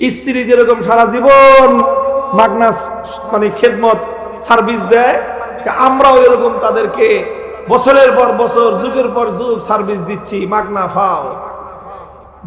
স্ত্রী যেরকম সারা জীবন মাগনা মানে খেদমত, সার্ভিস দেয় আমরাও এরকম তাদেরকে বছরের পর বছর, যুগের পর যুগ সার্ভিস দিচ্ছি, মাগনা ফাও।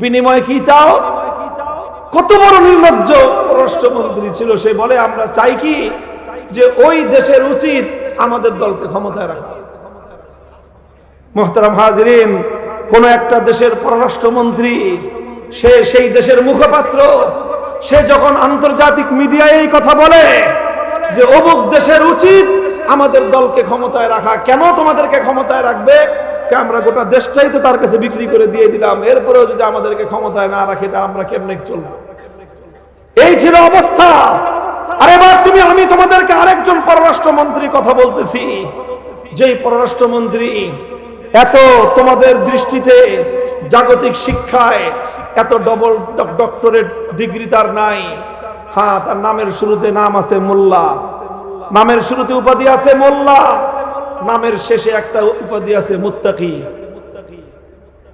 বিনিময় কি চাও? কত বড় নির্লজ্জ পররাষ্ট্রমন্ত্রী ছিল সে বলে, আমরা চাই কি যে ওই দেশের উচিত আমাদের দলকে ক্ষমতায় রাখা। মোহতারাম হাজরিন, কোন একটা দেশের পররাষ্ট্রমন্ত্রী সে সেই দেশের মুখপাত্র। সে যখন আন্তর্জাতিক মিডিয়ায় এই কথা বলে যে অমুক দেশের উচিত আমাদের দলকে ক্ষমতায় রাখা, কেন তোমাদেরকে ক্ষমতায় রাখবে? আমরা গোটা দেশটাই তো তার কাছে বিক্রি করে দিয়ে দিলাম, এরপরেও যদি আমাদেরকে ক্ষমতায় না রাখে তা আমরা কেমনে চলবো? এই ছিল অবস্থা। আর এবার তুমি, আমি তোমাদেরকে আরেকজন পররাষ্ট্রমন্ত্রী কথা বলতেছি। যেই পররাষ্ট্রমন্ত্রী এত তোমাদের দৃষ্টিতে জাগতিক শিক্ষায় এত ডবল ডক্টরেট ডিগ্রি তার নাই। হ্যাঁ তার নামের শুরুতে নাম আছে মোল্লা। নামের শুরুতে উপাধি আছে মোল্লা। নামের শেষে একটা উপাধি আছে মুত্তাকি।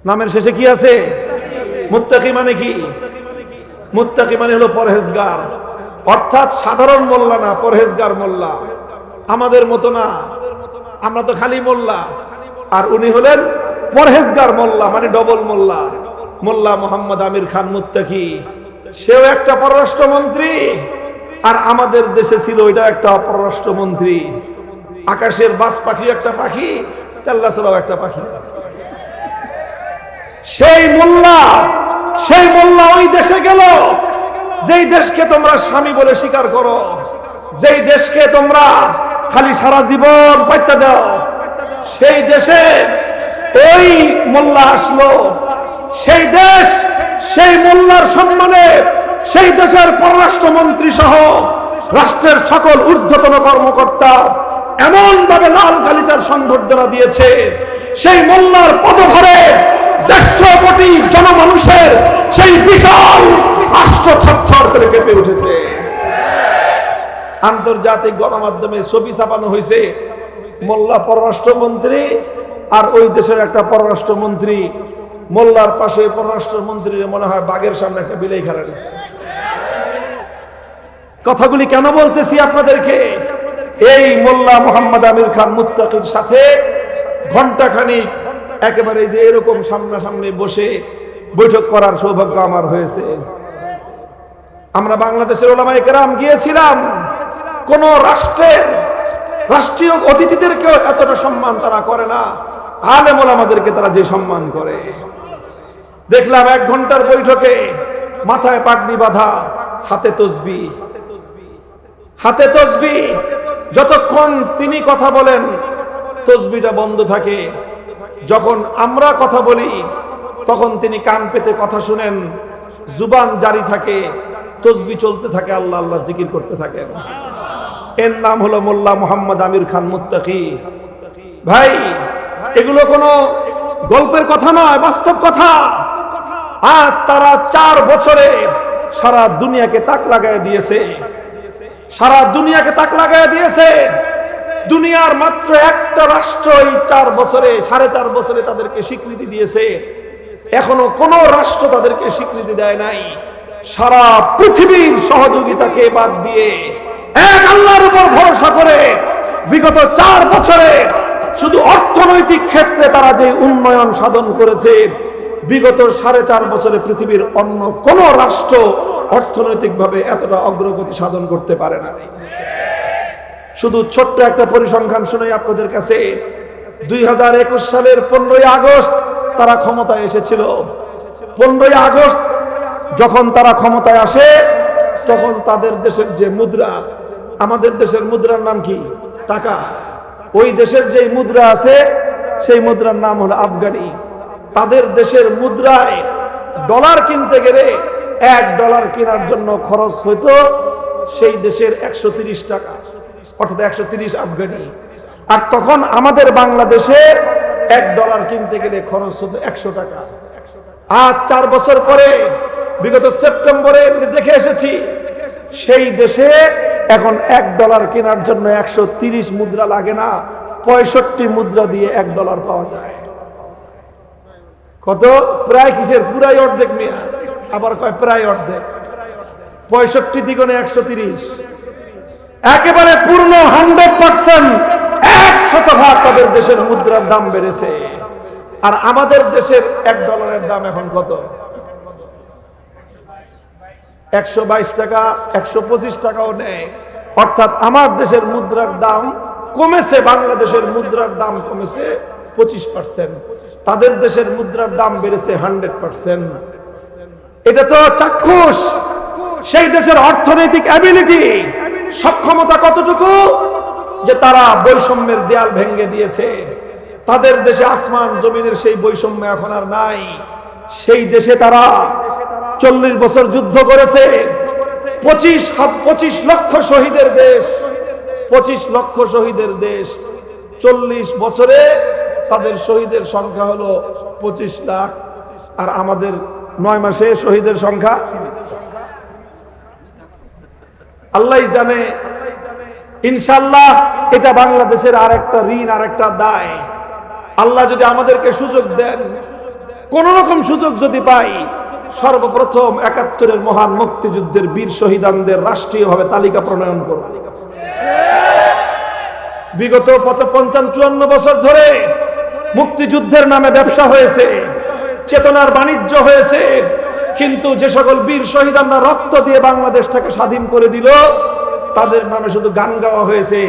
নামের শেষে কি আছে? মুত্তাকি মানে কি? মুত্তাকি মানে হলো পরহেজগার। অর্থাৎ সাধারণ মোল্লা না, পরহেজগার মোল্লা। আমাদের মতো না। আমরা তো খালি মোল্লা। আর উনি হলেন পরহেজগার মোল্লা মানে ডবল মোল্লা। মোল্লা মোহাম্মদ আমির খান মুত্তাকি। সেও একটা পররাষ্ট্রমন্ত্রী, আর আমাদের দেশে ছিল ওইটা একটা পররাষ্ট্রমন্ত্রী। আকাশের বাস পাখি একটা পাখি একটা পাখি। সেই মোল্লা সেই মোল্লা ওই দেশে গেল। যেই দেশকে তোমরা স্বামী বলে স্বীকার করো, যেই দেশকে তোমরা খালি সারা জীবন পাইতে দাও, সেই দেশে ওই মোল্লা আসলো। সেই দেশ, সেই মোল্লার সম্মানে সেই দেশের পররাষ্ট্রমন্ত্রী সহ রাষ্ট্রের সকল ঊর্ধ্বতন কর্মকর্তা এমন ভাবে লাল গালিচার সংবর্ধনা দিয়েছে। সেই মোল্লার পদভারে দেড়শো কোটি জনমানুষের সেই বিশাল রাষ্ট্র থরথর করে কেঁপে উঠেছে। আন্তর্জাতিক গণমাধ্যমে ছবি ছাপানো হয়েছে। মোল্লা পররাষ্ট্রমন্ত্রী আর ওই দেশের একটা পররাষ্ট্রমন্ত্রী, মোল্লার পাশে পররাষ্ট্রমন্ত্রীর মনে হয় বাঘের সামনে একটা বিলাই খাড়া দিছে কথাগুলি কেন বলতেছি আপনাদেরকে? এই মোল্লা মোহাম্মদ আমির খান মুত্তাকির সাথে ঘন্টাখানি একেবারে যে এরকম সামনাসামনি বসে বৈঠক করার সৌভাগ্য আমার হয়েছে। আমরা বাংলাদেশের ওলামাই কেরাম গিয়েছিলাম। কোন রাষ্ট্রের, রাষ্ট্রীয় অতিথিদেরকেও এতটা সম্মান তারা করে না। আলেম আমাদেরকে তারা যে সম্মান করে। দেখলাম এক ঘণ্টার বৈঠকে মাথায় পাগড়ি বাঁধা, হাতে তসবি। হাতে তসবি। যতক্ষণ তিনি কথা বলেন, তসবিটা বন্ধ থাকে। যখন আমরা কথা বলি, তখন তিনি কান পেতে কথা শুনেন, জুবান জারি থাকে, তসবি চলতে থাকে, আল্লাহ আল্লাহ জিকির করতে থাকেন। এর নাম হলো মোল্লা মোহাম্মদ আমির খান মুত্তাকি। ভাই এগুলো কোনো গল্পের কথা নয়, বাস্তব কথা। আজ তারা চার বছরে সারা দুনিয়াকে তাক লাগাই দিয়েছে। সারা দুনিয়াকে তাক লাগাই দিয়েছে। দুনিয়ার মাত্র একটা রাষ্ট্র এই চার বছরে, সাড়ে চার বছরে তাদেরকে স্বীকৃতি দিয়েছে। এখনও কোন রাষ্ট্র তাদেরকে স্বীকৃতি দেয় নাই। সারা পৃথিবীর সহযোগিতাকে বাদ দিয়ে এক আল্লাহর উপর ভরসা করে বিগত চার বছরে শুধু অর্থনৈতিক ক্ষেত্রে তারা যে উন্নয়ন সাধন করেছে, বিগত সাড়ে চার বছরে পৃথিবীর অন্য কোন রাষ্ট্র অর্থনৈতিকভাবে এতটা অগ্রগতি সাধন করতে পারে না। শুধু ছোট্ট একটা পরিসংখ্যান শুনে আপনাদের কাছে, দুই হাজার একুশ সালের পনেরোই আগস্ট তারা ক্ষমতায় এসেছিল। পনেরোই আগস্ট যখন তারা ক্ষমতায় আসে, তখন তাদের দেশের যে মুদ্রা, আমাদের দেশের মুদ্রার নাম কি? টাকা। ওই দেশের যে মুদ্রা আছে, সেই মুদ্রার নাম হলো আফগানি। তাদের দেশের মুদ্রায় ডলার কিনতে গেলে এক ডলার কেনার জন্য খরচ হইতো সেই দেশের একশো টাকা, অর্থাৎ একশো আফগানি। আর তখন আমাদের বাংলাদেশে এক ডলার কিনতে গেলে খরচ হতো একশো টাকা। আজ চার বছর পরে, বিগত সেপ্টেম্বরে দেখে এসেছি সেই দেশে এখন এক ডলার কেনার জন্য একশো মুদ্রা লাগে না, পঁয়ষট্টি মুদ্রা দিয়ে এক ডলার পাওয়া যায়। কত? প্রায় কিসের? পুরাই অর্ধেক মিয়া। আবার কয় প্রায় অর্ধেক? পঁয়ষট্টি দ্বিগুণে একশো তিরিশ। একেবারে পূর্ণ হান্ড্রেড পার্সেন্ট একশত ভাগ তাদের দেশের মুদ্রার দাম বেড়েছে। আর আমাদের দেশের এক ডলারের দাম এখন কত? একশো বাইশ টাকা, একশো পঁচিশ টাকাও নেয় অর্থাৎ আমার দেশের মুদ্রার দাম কমেছে, বাংলাদেশের মুদ্রার দাম কমেছে পঁচিশ পার্সেন্ট তাদের দেশের মুদ্রার দাম বেড়েছে হান্ড্রেড পার্সেন্ট এটা তো চাক্ষুষ। সেই দেশের অর্থনৈতিক অ্যাবিলিটি সক্ষমতা কতটুকু? যে তারা বৈষম্যের দেয়াল ভেঙে দিয়েছে। তাদের দেশে আসমান, জমিনের সেই বৈষম্য এখন আর নাই। সেই দেশে তারা চল্লিশ বছর যুদ্ধ করেছে। পঁচিশ পঁচিশ লক্ষ শহীদের দেশ। পঁচিশ লক্ষ শহীদের দেশ। চল্লিশ বছরে তাদের শহীদের সংখ্যা হলো পঁচিশ লাখ। আর আমাদের নয় মাসে শহীদের সংখ্যা? আল্লাহ জানে। ইনশাল্লাহ এটা বাংলাদেশের আর একটা ঋণ আর একটা দায়। আল্লাহ যদি আমাদেরকে সুযোগ দেন কোন রকম সুযোগ যদি পাই সর্বপ্রথম একাত্তরের মহান মুক্তিযুদ্ধের বীর শহীদানদের রাষ্ট্রীয়ভাবে তালিকা প্রণয়ন করব বিগত পঞ্চান্ন চুয়ান্ন বছর ধরে মুক্তিযুদ্ধের নামে ব্যবসা হয়েছে, চেতনার বাণিজ্য হয়েছে, কিন্তু যে সকল বীর শহীদানরা রক্ত দিয়ে বাংলাদেশটাকে স্বাধীন করে দিল, তাদের নামে শুধু গান গাওয়া হয়েছে,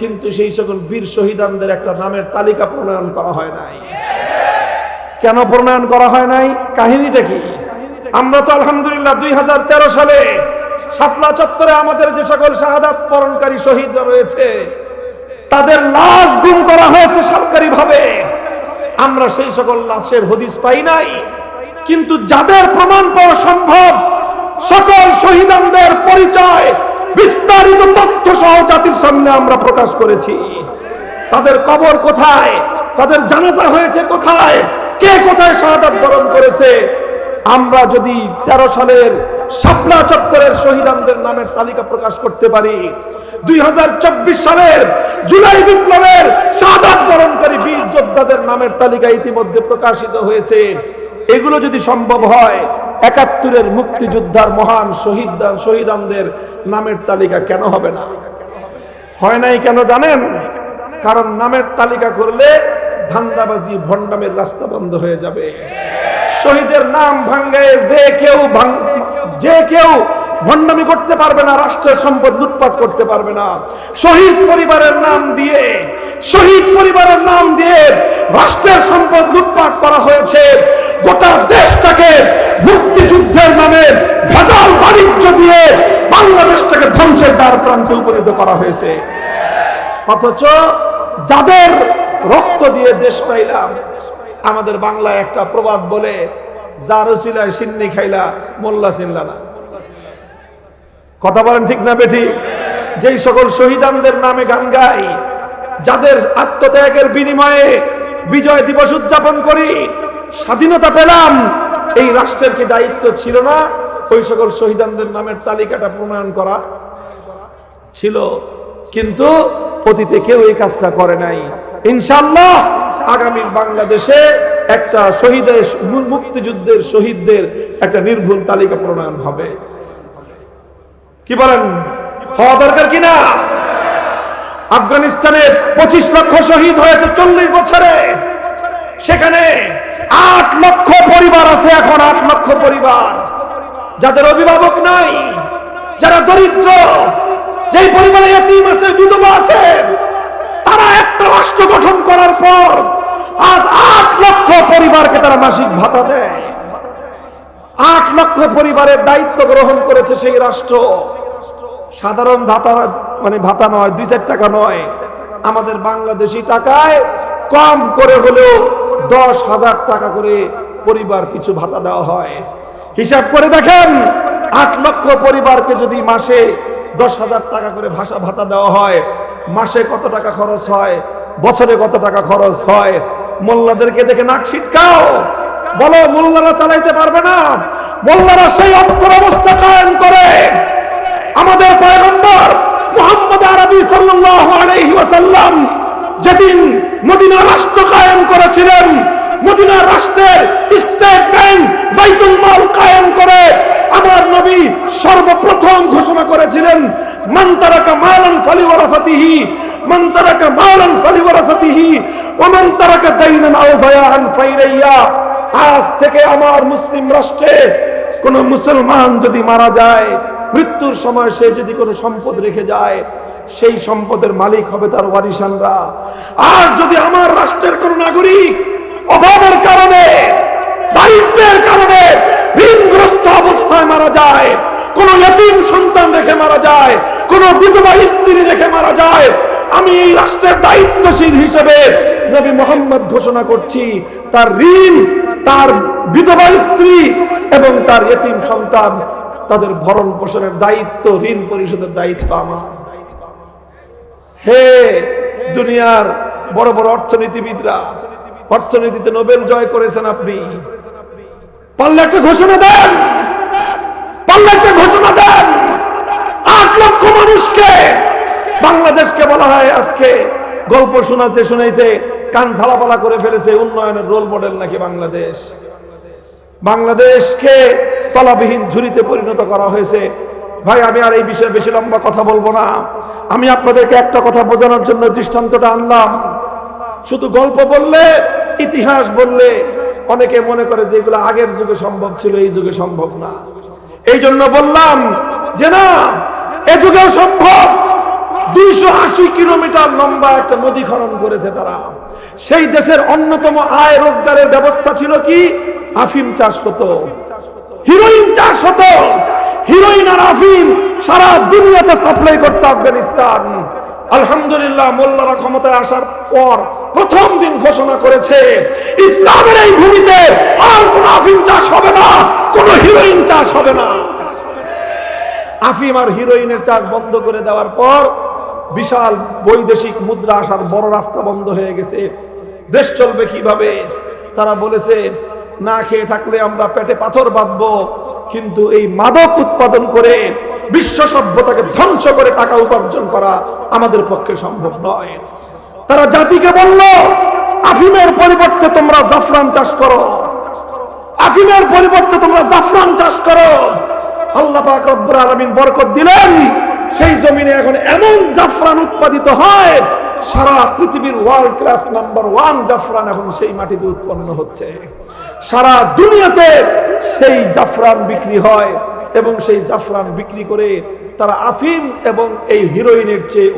কিন্তু সেই সকল বীর শহীদানদের একটা নামের তালিকা প্রণয়ন করা হয় নাই। কেন প্রণয়ন করা হয় নাই? কাহিনীটা কি? আমরা তো আলহামদুলিল্লাহ দুই হাজার তেরো সালে শাপলা চত্বরে আমাদের যে সকল শাহাদাত বরণকারী শহীদরা রয়েছে, তাদের লাশ গুম করা হয়েছে সরকারি ভাবে আমরা সেই সকল লাশের হদিস পাই নাই, কিন্তু যাদের প্রমাণ পাওয়া সম্ভব, সকল শহীদানদের পরিচয়, বিস্তারিত তথ্য সহ জাতির সামনে আমরা প্রকাশ করেছি। তাদের কবর কোথায়? তাদের জানাজা হয়েছে কোথায়? কে কোথায় শাহাদাত বরণ করেছে? আমরা যদি তেরো সালের শাপলা চত্বরের শহীদানদের নামের তালিকা প্রকাশ করতে পারি, দুই হাজার চব্বিশ সালের জুলাই বিপ্লবের শাহাদাত বরণকারী বীর যোদ্ধাদের নামের তালিকা ইতিমধ্যে প্রকাশিত হয়েছে। এগুলো যদি সম্ভব হয়, একাত্তরের মুক্তিযোদ্ধার মহান শহীদান শহীদানদের নামের তালিকা কেন হবে না? হয় নাই কেন জানেন? কারণ নামের তালিকা করলে ধান্দাবাজি, ভণ্ডামের রাস্তা বন্ধ হয়ে যাবে। শহীদের নাম ভাঙ্গে যে কেউ যে কেউ ভণ্ডামি করতে পারবে না, রাষ্ট্রের সম্পদ লুটপাট করতে পারবে না। শহীদ পরিবারের নাম দিয়ে, শহীদ পরিবারের নাম দিয়ে রাষ্ট্রের সম্পদ লুটপাট করা হয়েছে। গোটা দেশটাকে মুক্তিযুদ্ধের নামে ভেজাল বাণিজ্য দিয়ে বাংলাদেশটাকে ধ্বংসের দ্বার প্রান্তে উপনীত করা হয়েছে। অথচ যাদের রক্ত দিয়ে দেশ পাইলাম আমাদের বাংলায় একটা প্রবাদ বলে, যার সিলায় সিন্নি খাইলা, মোল্লা চিনলা না। কথা বলেন ঠিক না বেঠি? যেই সকল শহীদানদের নামে গান গাই, যাদের আত্মত্যাগের বিনিময়ে বিজয় দিবস উদযাপন করি, স্বাধীনতা পেলাম, এই রাষ্ট্রের কি দায়িত্ব ছিল না ওই সকল শহীদানদের নামের তালিকাটা প্রণয়ন করা? ছিল। কিন্তু অতীতে কেউ এই কাজটা করে নাই। ইনশাল্লাহ আগামী বাংলাদেশে একটা শহীদের, মুক্তিযুদ্ধের শহীদদের একটা নির্ভুল তালিকা প্রণয়ন হবে। কি বলেন? হওয়া দরকার কিনা? আফগানিস্তানে পঁচিশ লক্ষ শহীদ হয়েছে চল্লিশ বছরে। সেখানে আট লক্ষ পরিবার আছে এখন, আট লক্ষ পরিবার। যাদের অভিভাবক নাই, যারা দরিদ্র যেই পরিবারে এতিম আছে, বিধবা আছে, তারা একটা রাষ্ট্র গঠন করার পর আজ আট লক্ষ পরিবারকে তারা মাসিক ভাতা দেয়। আট লক্ষ পরিবারের দায়িত্ব গ্রহণ করেছে সেই রাষ্ট্র। সাধারণ ভাতা মানে ভাতা নয়, দুই চার টাকা নয়। আমাদের বাংলাদেশি টাকায় কম করে হলেও দশ হাজার টাকা করে পরিবার পিছু ভাতা দেওয়া হয়। হিসাব করে দেখেন, আট লক্ষ পরিবারকে যদি মাসে দশ হাজার টাকা করে ভাষা ভাতা দেওয়া হয়। মাসে কত টাকা খরচ হয়? বছরে কত টাকা খরচ হয়? মোল্লাদেরকে দেখে নাক ছিটকাও। বলো, মোল্লারা চালাইতে পারবে না? মোল্লারা সেই অর্থ ব্যবস্থা কায়েম করে। আমাদের পয়গম্বর মোহাম্মদ আরবি ওয়াসাল্লাম যেদিন মদিনা রাষ্ট্র কায়েম করেছিলেন, মদিনা রাষ্ট্রের স্টেট ব্যাংক বাইতুল মাল কায়েম করে আমার নবী সর্বপ্রথম ঘোষণা করেছিলেন, মান তারাকা মালান ফালিওয়ারাসাতিহি, মান তারাকা মালান ফালিওয়ারাসাতিহি, ওয়া মান তারাকা দাইনান আও যায়ান ফাইরাইয়া। আজ থেকে আমার মুসলিম রাষ্ট্রে কোন মুসলমান যদি মারা যায়, মৃত্যুর সময় সে যদি কোনো সম্পদ রেখে যায়, সেই সম্পদের মালিক হবে তার ওয়ারিসানরা আর যদি আমার রাষ্ট্রের কোন নাগরিক অভাবের কারণে অবস্থায় মারা যায়। কোন ইতিম সন্তান রেখে মারা যায়, কোন বিধবা স্ত্রী রেখে মারা যায়। আমি এই রাষ্ট্রের দায়িত্বশীল হিসেবে নবী মোহাম্মদ ঘোষণা করছি, তার ঋণ, তার বিধবা স্ত্রী এবং তার ইতিম সন্তান, তাদের ভরণ পোষণের দায়িত্ব, ঋণ পরিশোধের দায়িত্ব আমার। হে দুনিয়ার বড় বড় অর্থনীতিবিদরা, অর্থনীতিতে নোবেল জয় করেছেন আপনি। পারলে একটা ঘোষণা দেন। একটা ঘোষণা দেন। আট লক্ষ মানুষকে। বাংলাদেশকে বলা হয় আজকে গল্প শোনাতে শোনাইতে কান ঝালাপালা করে ফেলেছে উন্নয়নের রোল মডেল নাকি বাংলাদেশ? বাংলাদেশকে তলাবিহীন ঝুড়িতে পরিণত করা হয়েছে। ভাই, আমি আর এই বিষয়ে বেশি লম্বা কথা বলব না। আমি আপনাদেরকে একটা কথা বোঝানোর জন্য দৃষ্টান্তটা আনলাম। শুধু গল্প বললে, ইতিহাস বললে অনেকে মনে করে যে এগুলো আগের যুগে সম্ভব ছিল, এই যুগে সম্ভব না। এই জন্য বললাম যে না এ সম্ভব। দুইশো আশি কিলোমিটার লম্বা একটা নদী খনন করেছে তারা। সেই দেশের অন্যতম আয় রোজগারের ব্যবস্থা ছিল কি? আফিম চাষ হতো। হিরোইন চাষ হতো। হিরোইন আর আফিম সারা দুনিয়াতে সাপ্লাই করতো আফগানিস্তান। আলহামদুলিল্লাহ, মোল্লারা ক্ষমতায় আসার পর প্রথম দিন ঘোষণা করেছে, ইসলামের এই ভূমিতে আর কোন আফিম চাষ হবে না, কোন হিরোইন চাষ হবে না। আফিম আর হিরোইনের চাষ বন্ধ করে দেওয়ার পর বিশাল বৈদেশিক মুদ্রা আসার বড় রাস্তা বন্ধ হয়ে গেছে। দেশ চলবে কীভাবে? তারা বলেছে, না খেয়ে থাকলে আমরা পেটে পাথর বাঁধবো, কিন্তু এই মাদক উৎপাদন করে বিশ্ব সভ্যতাকে ধ্বংস করে টাকা উপার্জন করা আমাদের পক্ষে সম্ভব নয়। তারা জাতিকে বলল, আফিমের পরিবর্তে তোমরা জাফরান চাষ করো। আফিমের পরিবর্তে তোমরা জাফরান চাষ করো। আল্লাহ পাক রব্বুল বরকত দিলেন। সেই জমিনে এখন এমন জাফরান উৎপাদিত হয়, সারা পৃথিবীর ওয়ার্ল্ড ক্লাস নাম্বার ওয়ান জাফরান এখন সেই মাটিতে উৎপন্ন হচ্ছে। সারা দুনিয়াতে সেই জাফরান বিক্রি হয় এবং সেই জাফরান বিক্রি করে তারা আফিম এবং এই হিরোইনের চেয়ে